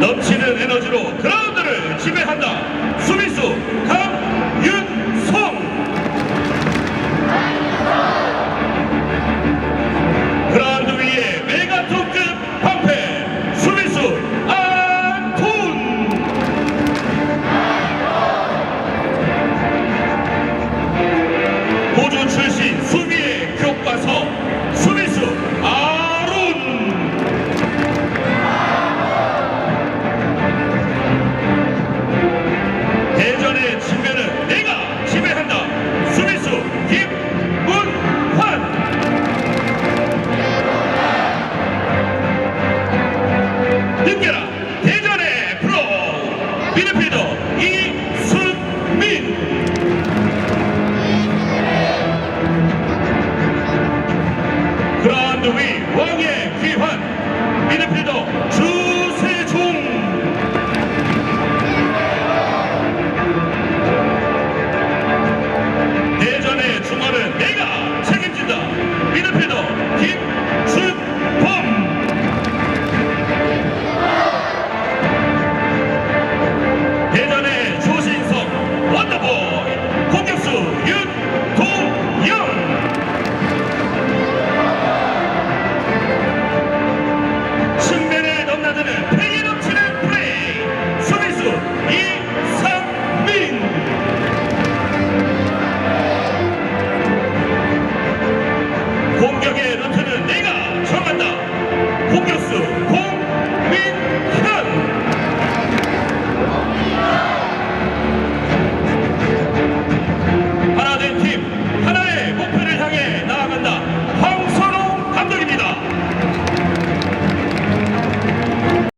넘치는 에너지로 그라운드를 지배한다. 수비수 강윤성. 그라운드 위에 메가톤급 방패 수비수 안톤. 호주 출신